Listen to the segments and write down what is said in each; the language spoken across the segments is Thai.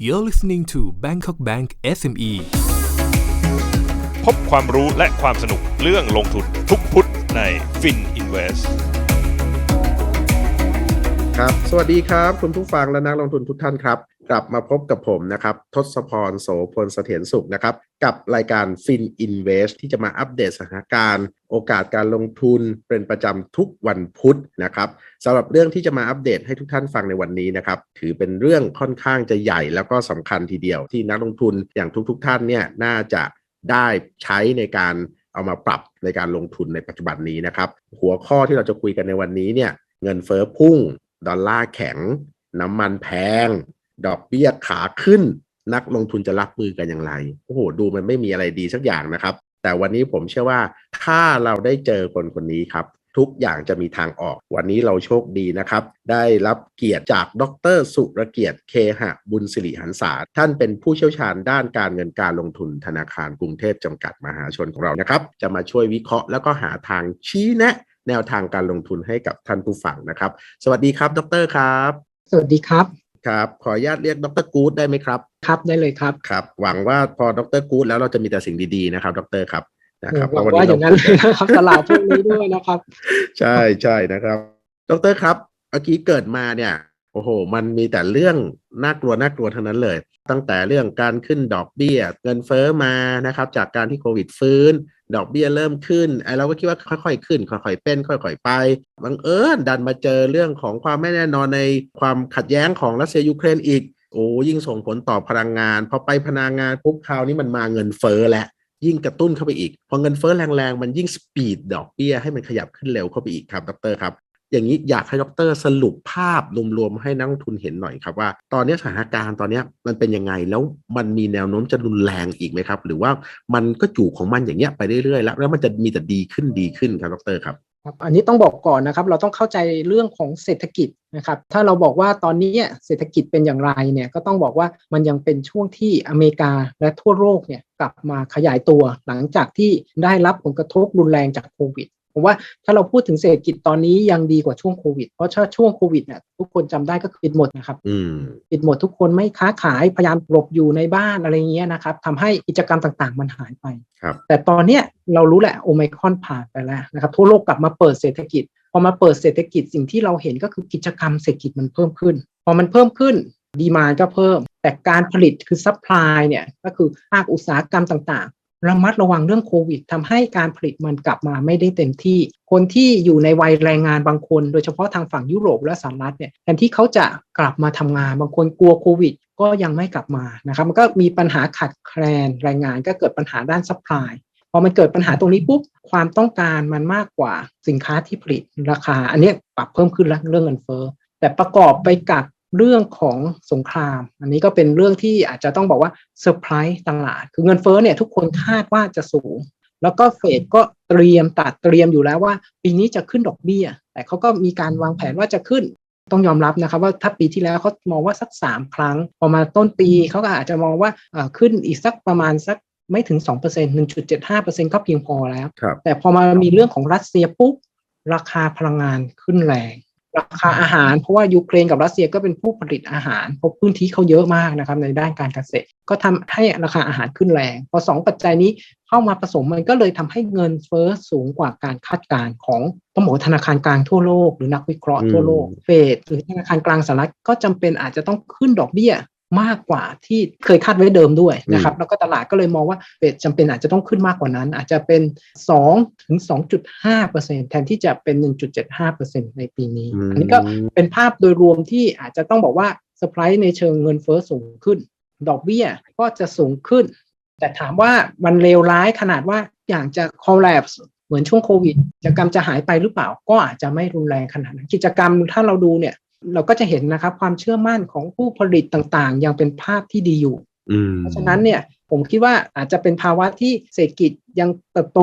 You're listening to Bangkok Bank SME พบความรู้และความสนุกเรื่องลงทุนทุกพุธใน Fin Invest ครับ สวัสดีครับ คุณผู้ฟังและนักลงทุนทุกท่านครับ กลับมาพบกับผมนะครับ ทศพรโสพลเสถียรสุขนะครับ กับรายการ Fin Invest ที่จะมาอัปเดตสถานการณ์ โอกาสการลงทุนเป็นประจำทุกวันพุธนะครับสำหรับเรื่องที่จะมาอัปเดตให้ทุกท่านฟังในวันนี้นะครับ ถือเป็นเรื่องค่อนข้างจะใหญ่แล้วก็สำคัญทีเดียวที่นักลงทุนอย่างทุกๆทท่านเนี่ยน่าจะได้ใช้ในการเอามาปรับในการลงทุนในปัจจุบันนี้นะครับ หัวข้อที่เราจะคุยกันในวันนี้เนี่ยเงินเฟ้อพุ่ง ดอลลาร์แข็ง น้ำมันแพง ดอกเบี้ยขาขึ้น นักลงทุนจะรับมือกันอย่างไรโอ้โหดูมันไม่มีอะไรดีสักอย่างนะครับ แต่วันนี้ผมเชื่อว่าถ้าเราได้เจอคนคนนี้ครับ ทุกอย่างจะมีทางออก วันนี้เราโชคดีนะครับ ได้รับเกียรติจากดร สุรเกียรติเคหะบุญสิริหันษาท่านเป็นผู้เชี่ยวชาญด้านการเงินการลงทุนธนาคารกรุงเทพจำกัดมหาชนของเรานะครับ จะมาช่วยวิเคราะห์แล้วก็หาทางชี้แนะแนวทางการลงทุนให้กับท่านผู้ฟังนะครับ สวัสดีครับ ดรครับ สวัสดีครับ ครับ ขออนุญาตเรียกดรกู๊ดได้ไหมครับ ครับได้เลยครับ ครับ หวังว่าพอดรกู๊ดแล้วเราจะมีแต่สิ่งดีๆนะครับ ดรครับนะครับหวังเพระว่าอย่างนั้นเรเลยนะครับตลาดช่วงนี้ด้วยนะครับ ใช่ใช่นะครับ ดรครับเมื่อกี้เกิดมาเนี่ยโอ้โห มันมีแต่เรื่องน่ากลัวน่ากลัวทั้งนั้นเลย ตั้งแต่เรื่องการขึ้นดอกเบี้ย เงินเฟ้อมานะครับ จากการที่โควิดฟื้น ดอกเบี้ยเริ่มขึ้นไอ้เราก็คิดว่าค่อยๆขึ้น ค่อยๆเป็น ค่อยๆไปบังเอิญดันมาเจอเรื่องของความไม่แน่นอนในความขัดแย้งของรัสเซียยูเครนอีกโอ้ยิ่งส่งผลต่อพลังงานพอไปพลังงานปุ๊บคราวนี้มันมาเงินเฟ้อและยิ่งกระตุ้นเข้าไปอีก พอเงินเฟ้อแรงๆ มันยิ่งสปีดดอกเบี้ยให้มันขยับขึ้นเร็วเข้าไปอีกครับดรครับ อย่างนี้อยากให้ดรสรุปภาพรวมๆให้นักลงทุนเห็นหน่อยครับว่า ตอนนี้สถานการณ์ตอนนี้มันเป็นยังไงแล้วมันมีแนวโน้มจะรุนแรงอีกไหมครับ หรือว่ามันก็อยู่ของมันอย่างเงี้ยไปเรื่อยๆแล้วแล้วมันจะมีแต่ดีขึ้นดีขึ้นครับดรครับครับอันนี้ต้องบอกก่อนนะครับ เราต้องเข้าใจเรื่องของเศรษฐกิจนะครับ ถ้าเราบอกว่าตอนนี้เศรษฐกิจเป็นอย่างไรเนี่ยก็ต้องบอกว่ามันยังเป็นช่วงที่อเมริกาและทั่วโลกเนี่ยกลับมาขยายตัวหลังจากที่ได้รับผลกระทบรุนแรงจากโควิด ผมว่าถ้าเราพูดถึงเศรษฐกิจตอนนี้ยังดีกว่าช่วงโควิด เพราะถ้าช่วงโควิดเนี่ยทุกคนจำได้ก็คือปิดหมดนะครับอืมปิดหมดทุกคนไม่ค้าขายพยายามหลบอยู่ในบ้านอะไรเงี้ยนะครับทำให้กิจกรรมต่างๆ มันหายไปครับแต่ตอนเนี้ยเรารู้แหละโอไมครอนผ่านไปแล้วนะครับทั่วโลกกลับมาเปิดเศรษฐกิจพอมาเปิดเศรษฐกิจสิ่งที่เราเห็นก็คือกิจกรรมเศรษฐกิจมันเพิ่มขึ้น พอมันเพิ่มขึ้นดีมานก็เพิ่ม แต่การผลิตคือซัพพลายเนี่ยก็คือภาคอุตสาหกรรมต่างๆ ระมัดระวังเรื่องโควิดทำให้การผลิตมันกลับมาไม่ได้เต็มที่ คนที่อยู่ในวัยแรงงานบางคน โดยเฉพาะทางฝั่งยุโรปและสหรัฐเนี่ยแทนที่เขาจะกลับมาทำงานบางคนกลัวโควิดก็ยังไม่กลับมานะครับมันก็มีปัญหาขาดแคลนแรงงานก็เกิดปัญหาด้านซัพพลายพอมันเกิดปัญหาตรงนี้ปุ๊บความต้องการมันมากกว่าสินค้าที่ผลิตราคา อันนี้ปรับเพิ่มขึ้นแล้วเรื่องเงินเฟ้อแต่ประกอบไปกับ เรื่องของสงคราม อันนี้ก็เป็นเรื่องที่อาจจะต้องบอกว่าเซอร์ไพรส์ตลาด คือเงินเฟ้อเนี่ยทุกคนคาดว่าจะสูง แล้วก็เฟดก็เตรียมตัดเตรียมอยู่แล้วว่า ปีนี้จะขึ้นดอกเบี้ย แต่เขาก็มีการวางแผนว่าจะขึ้นต้องยอมรับนะครับว่าถ้าปีที่แล้วเขามองว่าสัก 3 ครั้ง พอมาต้นปีเขาก็อาจจะมองว่าเอ่อขึ้นอีกสักประมาณสักไม่ถึง 2% 1.75%ก็เพียงพอแล้วครับแต่พอมามีเรื่องของรัสเซียปุ๊บราคาพลังงานขึ้นแรง ราคาอาหาร เพราะว่ายูเครนกับรัสเซียก็เป็นผู้ผลิตอาหารเพราะพื้นที่เขาเยอะมากนะครับในด้านการเกษตร ก็ทำให้ราคาอาหารขึ้นแรง พอสองปัจจัยนี้เข้ามาผสมมันก็เลยทำให้เงินเฟ้อสูงกว่าการคาดการณ์ของต้องบอกว่าธนาคารกลางทั่วโลกหรือนักวิเคราะห์ทั่วโลกอืมเฟดหรือธนาคารกลางสหรัฐก็จำเป็นอาจจะต้องขึ้นดอกเบี้ย มากกว่าที่เคยคาดไว้เดิมด้วยนะครับ แล้วก็ตลาดก็เลยมองว่าเฟดจำเป็นอาจจะต้องขึ้นมากกว่านั้น อาจจะเป็น2ถึง2.5%แทนที่จะเป็น 1.75%ในปีนี้ อันนี้ก็เป็นภาพโดยรวมที่อาจจะต้องบอกว่าเซอร์ไพรส์ในเชิงเงินเฟ้อสูงขึ้น ดอกเบี้ยก็จะสูงขึ้น แต่ถามว่ามันเลวร้ายขนาดว่าอย่างจะ collapse เหมือนช่วงโควิดกิจกรรมจะหายไปหรือเปล่า ก็อาจจะไม่รุนแรงขนาดนั้นกิจกรรมถ้าเราดูเนี่ย เราก็จะเห็นนะครับความเชื่อมั่นของผู้ผลิตต่างๆ ยังเป็นภาพที่ดีอยู่อืมเพราะฉะนั้นเนี่ยผมคิดว่าอาจจะเป็นภาวะที่เศรษฐกิจยังเติบโต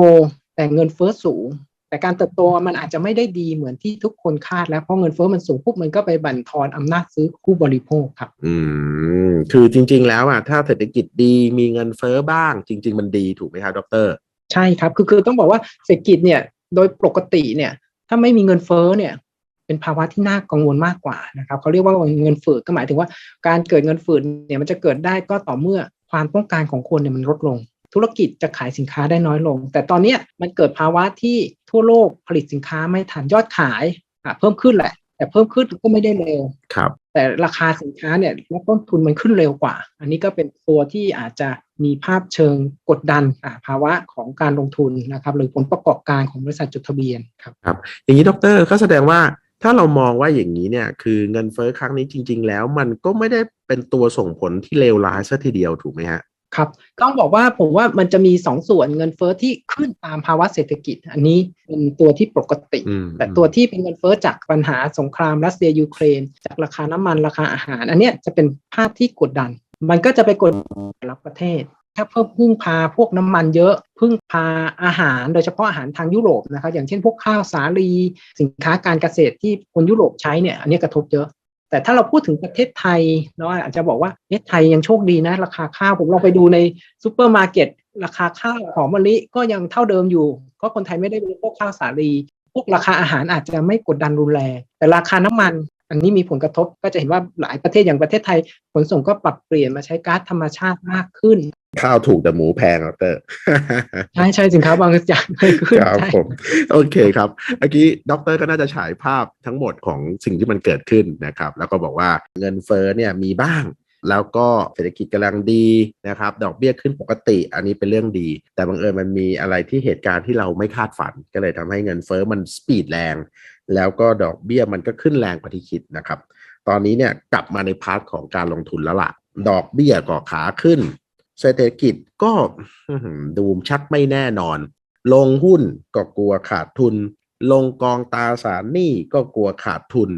แต่เงินเฟ้อสูง แต่การเติบโตมันอาจจะไม่ได้ดีเหมือนที่ทุกคนคาดแล้วเพราะเงินเฟ้อมันสูงปุ๊บมันก็ไปบั่นทอนอำนาจซื้อผู้บริโภคครับ อืมคือจริง ๆ แล้วอะถ้าเศรษฐกิจดีมีเงินเฟ้อบ้าง จริง ๆ มันดีถูกไหมครับดร ใช่ครับคือคือต้องบอกว่าเศรษฐกิจเนี่ยโดยปกติเนี่ยถ้าไม่มีเงินเฟ้อเนี่ย เป็นภาวะที่น่ากังวลมากกว่านะครับเขาเรียกว่าเงินฝืดก็หมายถึงว่าการเกิดเงินฝืดเนี่ยมันจะเกิดได้ก็ต่อเมื่อความต้องการของคนเนี่ยมันลดลง ธุรกิจจะขายสินค้าได้น้อยลง แต่ตอนเนี้ยมันเกิดภาวะที่ทั่วโลกผลิตสินค้าไม่ทันยอดขายอะเพิ่มขึ้นแหละ แต่เพิ่มขึ้นก็ไม่ได้เร็วครับ แต่ราคาสินค้าเนี่ยและต้นทุนมันขึ้นเร็วกว่า อันนี้ก็เป็นตัวที่อาจจะมีภาพเชิงกดดันอ่าภาวะของการลงทุนนะครับหรือผลประกอบการของบริษัทจดทะเบียนครับอย่างนี้ดรก็แสดงว่า ถ้าเรามองว่าอย่างนี้เนี่ย คือเงินเฟ้อครั้งนี้จริง ๆ แล้ว มันก็ไม่ได้เป็นตัวส่งผลที่เลวร้ายซะทีเดียวถูกไหมฮะครับต้องบอกว่าผมว่ามันจะมีสองส่วนเงินเฟ้อที่ขึ้นตามภาวะเศรษฐกิจ อันนี้เป็นตัวที่ปกติอืมแต่ตัวที่เป็นเงินเฟ้อจากปัญหาสงครามรัสเซียยูเครน จากราคาน้ำมันราคาอาหาร อันเนี้ยจะเป็นภาพที่กดดัน มันก็จะไปกดแต่ละประเทศ ถ้าเพิ่มพึ่งพาพวกน้ำมันเยอะ พึ่งพาอาหารโดยเฉพาะอาหารทางยุโรปนะครับอย่างเช่นพวกข้าวสาลีสินค้าการเกษตรที่คนยุโรปใช้เนี่ยอันนี้กระทบเยอะแต่ถ้าเราพูดถึงประเทศไทยเราอาจจะบอกว่าประไทยยังโชคดีนะ ราคาข้าวผมลองไปดูในซูเปอร์มาร์เก็ตราคาข้าวหอมมะลิก็ยังเท่าเดิมอยู่ก็คนไทยไม่ได้บริโภคข้าวสาลี พวกราคาอาหารอาจจะไม่กดดันรุนแรงแต่ราคาน้ำมัน อันนี้มีผลกระทบก็จะเห็นว่าหลายประเทศอย่างประเทศไทยขนส่งก็ปรับเปลี่ยนมาใช้ก๊าซธรรมชาติมากขึ้น ข้าวถูกแต่หมูแพงดรใช่ใช่สินค้าบางอย่างไม่ขึ้นครับใช่ผมโอเคครับเมื่อกี้ดรก็น่าจะฉายภาพทั้งหมดของสิ่งที่มันเกิดขึ้นนะครับ แล้วก็บอกว่าเงินเฟ้อเนี่ยมีบ้าง แล้วก็เศรษฐกิจกำลังดีนะครับ ดอกเบี้ยขึ้นปกติ อันนี้เป็นเรื่องดี แต่บังเอิญมันมีอะไรที่เหตุการณ์ที่เราไม่คาดฝัน ก็เลยทำให้เงินเฟ้อมันสปีดแรง แล้วก็ดอกเบี้ยมันก็ขึ้นแรงกว่าที่คิดนะครับ ตอนนี้เนี่ยกลับมาในพาร์ทของการลงทุนแล้วล่ะดอกเบี้ยก็ขาขึ้น เศรษฐกิจก็ดูชักไม่แน่นอน ลงหุ้นก็กลัวขาดทุน ลงกองตาสารหนี้ก็กลัวขาดทุน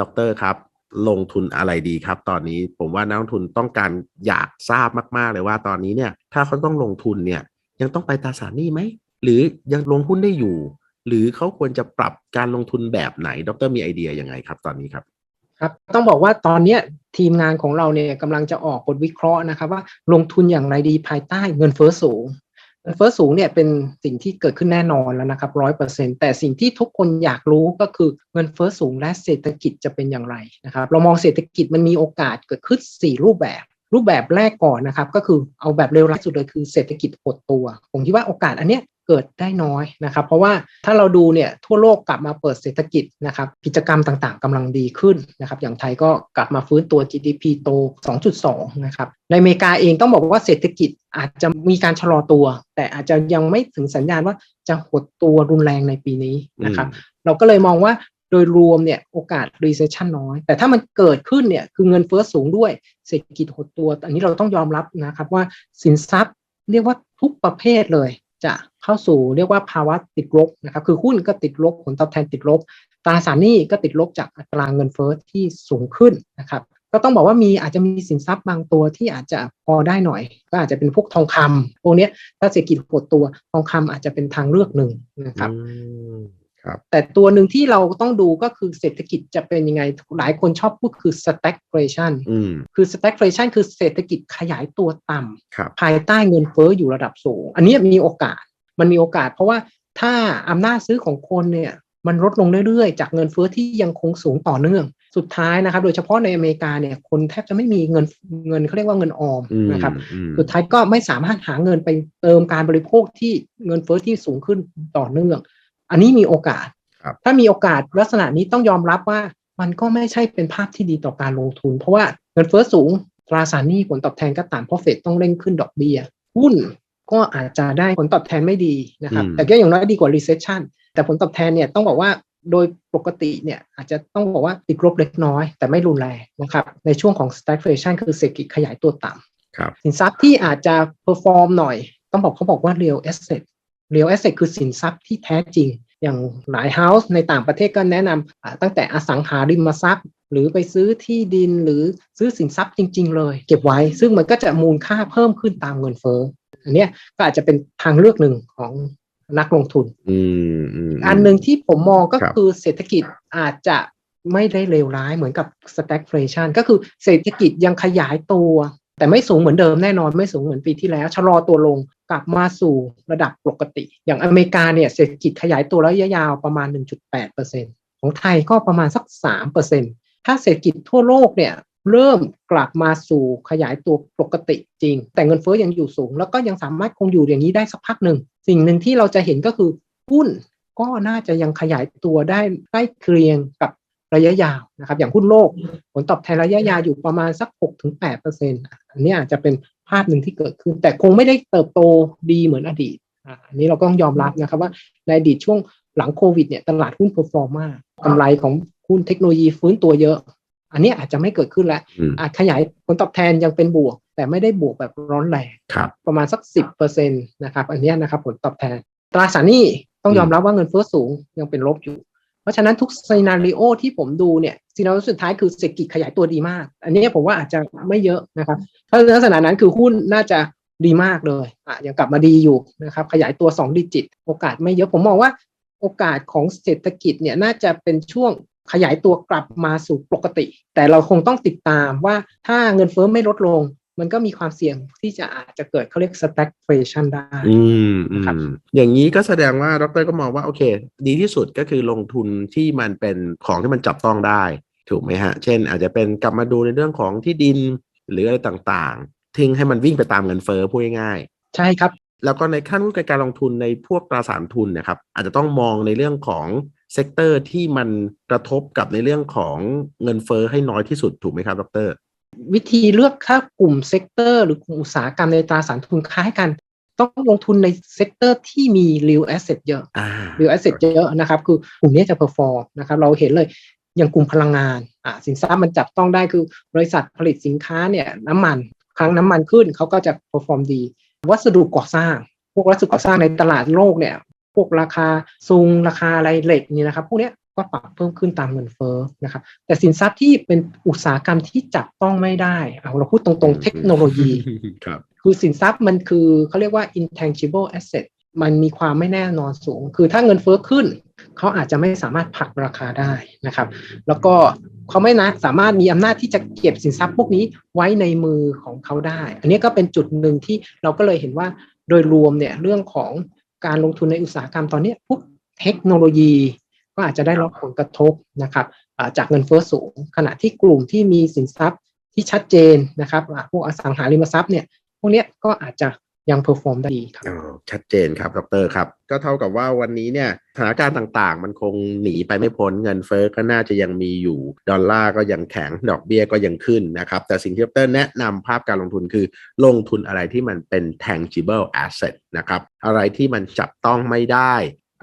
ดอกเตอรครับ ลงทุนอะไรดีครับ ตอนนี้ผมว่านักลงทุนต้องการอยากทราบมาก ๆ เลยว่าตอนนี้เนี่ย ถ้าเขาต้องลงทุนเนี่ย ยังต้องไปตาสารหนี้ไหมหรือยังลงหุ้นได้อยู่ หรือเขาควรจะปรับการลงทุนแบบไหนดรมีไอเดียยังไงครับ ตอนนี้ครับ ครับต้องบอกว่าตอนนี้ทีมงานของเราเนี่ยกำลังจะออกบทวิเคราะห์นะครับ ว่าลงทุนอย่างไรดีภายใต้เงินเฟ้อสูงเงินเฟ้อสูงเนี่ยเป็นสิ่งที่เกิดขึ้นแน่นอนแล้วนะครับร้อยเปอร์เซ็นแต่สิ่งที่ทุกคนอยากรู้ก็คือเงินเฟ้อสูงและเศรษฐกิจจะเป็นอย่างไรนะครับ เรามองเศรษฐกิจมันมีโอกาสเกิดขึ้น 4 รูปแบบ รูปแบบแรกก่อนนะครับก็คือเอาแบบเร็วรัดสุดเลยคือเศรษฐกิจหดตัว ผมคิดว่าโอกาสอันเนี้ยเกิดได้น้อยนะครับ เพราะว่าถ้าเราดูเนี่ยทั่วโลกกลับมาเปิดเศรษฐกิจนะครับกิจกรรมต่างๆกำลังดีขึ้นนะครับ อย่างไทยก็กลับมาฟื้นตัว GDP โต 2.2 นะครับในอเมริกาเองต้องบอกว่าเศรษฐกิจอาจจะมีการชะลอตัว แต่อาจจะยังไม่ถึงสัญญาณว่าจะหดตัวรุนแรงในปีนี้นะครับ เราก็เลยมองว่า โดยรวมเนี่ยโอกาส recession น้อย แต่ถ้ามันเกิดขึ้นเนี่ยคือเงินเฟ้อสูงด้วยเศรษฐกิจหดตัว อันนี้เราต้องยอมรับนะครับว่าสินทรัพย์เรียกว่าทุกประเภทเลยจะเข้าสู่เรียกว่าภาวะติดลบนะครับคือหุ้นก็ติดลบผลตอบแทนติดลบตราสารหนี้ก็ติดลบจากอัตราเงินเฟ้อที่สูงขึ้นนะครับก็ต้องบอกว่ามีอาจจะมีสินทรัพย์บางตัวที่อาจจะพอได้หน่อย ก็อาจจะเป็นพวกทองคำพวกนี้ถ้าเศรษฐกิจหดตัวทองคำอาจจะเป็นทางเลือกหนึ่งนะครับ แต่ตัวหนึ่งที่เราต้องดูก็คือเศรษฐกิจจะเป็นยังไง หลายคนชอบพูดคือ stagflation อืมคือ stagflation คือเศรษฐกิจขยายตัวต่ำครับภายใต้เงินเฟ้ออยู่ระดับสูง อันนี้มีโอกาสมันมีโอกาส เพราะว่าถ้าอำนาจซื้อของคนเนี่ยมันลดลงเรื่อยๆ จากเงินเฟ้อที่ยังคงสูงต่อเนื่อง สุดท้ายนะครับ โดยเฉพาะในอเมริกาเนี่ย คนแทบจะไม่มีเงินเงินเขาเรียกว่าเงินออมอืมนะครับอืมสุดท้ายก็ไม่สามารถหาเงินไปเติมการบริโภคที่เงินเฟ้อที่สูงขึ้นต่อเนื่อง อันนี้มีโอกาสครับถ้ามีโอกาสลักษณะนี้ต้องยอมรับว่ามันก็ไม่ใช่เป็นภาพที่ดีต่อการลงทุน เพราะว่าเงินเฟ้อสูงตราสารหนี้ผลตอบแทนก็ต่ำเพราะเฟดต้องเร่งขึ้นดอกเบี้ยหุ้นก็อาจจะได้ผลตอบแทนไม่ดีนะครับอืมแต่ก็อย่างน้อยดีกว่า recession แต่ผลตอบแทนเนี่ยต้องบอกว่าโดยปกติเนี่ยอาจจะต้องบอกว่าติดลบเล็กน้อย แต่ไม่รุนแรงนะครับ ในช่วงของ stagflation คือเศรษฐกิจขยายตัวต่ำครับสินทรัพย์ที่อาจจะเพอร์ฟอร์มหน่อย ต้องบอกเขาบอกว่า real asset real asset คือสินทรัพย์ที่แท้จริง อย่างหลายเฮาส์ในต่างประเทศก็แนะนำอ่าตั้งแต่อสังหาริมทรัพย์ หรือไปซื้อที่ดินหรือซื้อสินทรัพย์จริง ๆ เลย เก็บไว้ ซึ่งมันก็จะมูลค่าเพิ่มขึ้นตามเงินเฟ้ออันเนี้ยก็อาจจะเป็นทางเลือกหนึ่งของนักลงทุนอืมอืมอันหนึ่งที่ผมมองก็ครับคือเศรษฐกิจอาจจะไม่ได้เลวร้ายเหมือนกับ stagflation ก็คือเศรษฐกิจยังขยายตัว แต่ไม่สูงเหมือนเดิมแน่นอนไม่สูงเหมือนปีที่แล้ว ชะลอตัวลง กลับมาสู่ระดับปกติ อย่างอเมริกาเนี่ยเศรษฐกิจขยายตัวระยะยาวประมาณ 1.8%ของไทยก็ประมาณสัก 3%ถ้าเศรษฐกิจทั่วโลกเนี่ยเริ่มกลับมาสู่ขยายตัวปกติจริง แต่เงินเฟ้อยังอยู่สูง แล้วก็ยังสามารถคงอยู่อย่างนี้ได้สักพักหนึ่ง สิ่งหนึ่งที่เราจะเห็นก็คือหุ้นก็น่าจะยังขยายตัวได้ใกล้เคียงกับระยะยาวนะครับ อย่างหุ้นโลก ผลตอบแทนระยะยาวอยู่ประมาณสัก 6-8%อันนี้อาจจะเป็น ภาพหนึ่งที่เกิดขึ้น แต่คงไม่ได้เติบโตดีเหมือนอดีตอะอันนี้เราก็ต้องยอมรับนะครับว่าในอดีตช่วงหลังโควิดเนี่ยตลาดหุ้นเพอร์ฟอร์มมากกำไรของหุ้นเทคโนโลยีฟื้นตัวเยอะ อันนี้อาจจะไม่เกิดขึ้นแล้วอืมอาจขยายผลตอบแทนยังเป็นบวก แต่ไม่ได้บวกแบบร้อนแรงครับประมาณสัก10%นะครับอันเนี้ยนะครับผลตอบแทน ตราสารหนี้ต้องยอมรับว่าเงินเฟ้อสูงยังเป็นลบอยู่ เพราะฉะนั้นทุกซีนารีโอที่ผมดูเนี่ยซีนารีโอสุดท้ายคือเศรษฐกิจขยายตัวดีมาก อันนี้ผมว่าอาจจะไม่เยอะนะครับ ถ้าลักษณะนั้นคือหุ้นน่าจะดีมากเลยอะยังกลับมาดีอยู่นะครับ ขยายตัว 2 ดิจิต โอกาสไม่เยอะผมมองว่าโอกาสของเศรษฐกิจเนี่ยน่าจะเป็นช่วงขยายตัวกลับมาสู่ปกติ แต่เราคงต้องติดตามว่าถ้าเงินเฟ้อไม่ลดลง มันก็มีความเสี่ยงที่จะอาจจะเกิดเขาเรียก stagflation ได้ อืมครับ อย่างนี้ก็แสดงว่าดรก็มองว่า โอเค ดีที่สุดก็คือลงทุนที่มันเป็นของที่มันจับต้องได้ ถูกไหมฮะ เช่น อาจจะเป็นกลับมาดูในเรื่องของที่ดิน หรืออะไรต่างๆ ทิ้งให้มันวิ่งไปตามเงินเฟ้อพูดง่ายใช่ครับๆแล้วก็ในขั้นการลงทุนในพวกตราสารทุนนะครับ อาจจะต้องมองในเรื่องของเซกเตอร์ที่มันกระทบกับในเรื่องของเงินเฟ้อให้น้อยที่สุดถูกไหมครับดร วิธีเลือกค่ากลุ่มเซกเตอร์หรือกลุ่มอุตสาหกรรมในตราสารทุนคล้ายกันต้องลงทุนในเซกเตอร์ที่มี real asset เยอะอ่า real asset เยอะนะครับ คือกลุ่มนี้จะ perform นะครับ เราเห็นเลย อย่างกลุ่มพลังงานอ่าสินทรัพย์มันจับต้องได้คือบริษัทผลิตสินค้าเนี่ยน้ำมัน ครั้งน้ำมันขึ้นเขาก็จะ perform ดี วัสดุก่อสร้าง พวกวัสดุก่อสร้างในตลาดโลกเนี่ยพวกราคาซุงราคาอะไรเหล็กนี่นะครับพวกเนี้ยก็ปรับเพิ่มขึ้นตามเงินเฟ้อนะครับแต่สินทรัพย์ที่เป็นอุตสาหกรรมที่จับต้องไม่ได้เอาเราพูดตรงๆ เทคโนโลยีครับคือสินทรัพย์มันคือเขาเรียกว่า intangible asset มันมีความไม่แน่นอนสูง คือถ้าเงินเฟ้อขึ้น เขาอาจจะไม่สามารถผลักราคาได้นะครับ แล้วก็เขาไม่นะสามารถมีอำนาจที่จะเก็บสินทรัพย์พวกนี้ไว้ในมือของเขาได้ อันนี้ก็เป็นจุดหนึ่งที่เราก็เลยเห็นว่าโดยรวมเนี่ยเรื่องของการลงทุนในอุตสาหกรรมตอนนี้พวกเทคโนโลยีก็อาจจะได้รับผลกระทบนะครับจากเงินเฟ้อสูง ขณะที่กลุ่มที่มีสินทรัพย์ที่ชัดเจนนะครับพวกอสังหาริมทรัพย์เนี่ยพวกนี้ก็อาจจะ ยังเพอร์ฟอร์มได้ดีครับอ๋อชัดเจนครับดรครับ ก็เท่ากับว่าวันนี้เนี่ยสถานการณ์ต่างๆ มันคงหนีไปไม่พ้นเงินเฟ้อก็น่าจะยังมีอยู่ ดอลลาร์ก็ยังแข็งดอกเบี้ยก็ยังขึ้นนะครับ แต่สิ่งที่ดรแนะนำภาพการลงทุนคือ ลงทุนอะไรที่มันเป็น tangible asset นะครับ อะไรที่มันจับต้องไม่ได้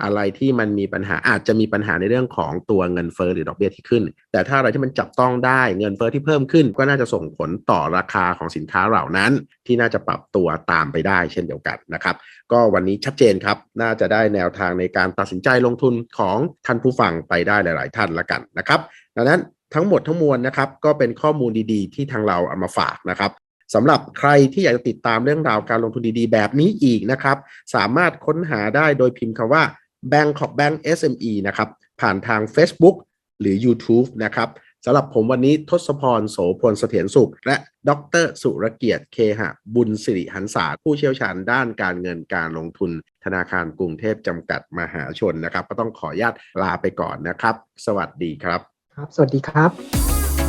อะไรที่มันมีปัญหาอาจจะมีปัญหาในเรื่องของตัวเงินเฟ้อหรือดอกเบี้ยที่ขึ้น แต่ถ้าอะไรที่มันจับต้องได้เงินเฟ้อที่เพิ่มขึ้น ก็น่าจะส่งผลต่อราคาของสินค้าเหล่านั้น ที่น่าจะปรับตัวตามไปได้เช่นเดียวกันนะครับก็วันนี้ชัดเจนครับ น่าจะได้แนวทางในการตัดสินใจลงทุนของท่านผู้ฟังไปได้หลาย ๆ ท่านละกันนะครับดังนั้นทั้งหมดทั้งมวลนะครับก็เป็นข้อมูลดีๆ ที่ทางเราเอามาฝากนะครับสำหรับใครที่อยากจะติดตามเรื่องราวการลงทุนดีๆ แบบนี้อีกนะครับ สามารถค้นหาได้โดยพิมพ์คำว่า Bangkok Bank SME นะครับ ผ่านทาง Facebook หรือ YouTube นะครับสำหรับผมวันนี้ทศพรโสพลเสถียรสุข และดร สุรเกียรติเคหะ บุญสิริหันษาผู้เชี่ยวชาญด้านการเงินการลงทุน ธนาคารกรุงเทพจำกัดมหาชนนะครับ ก็ต้องขออนุญาตลาไปก่อนนะครับ สวัสดีครับ ครับ สวัสดีครับ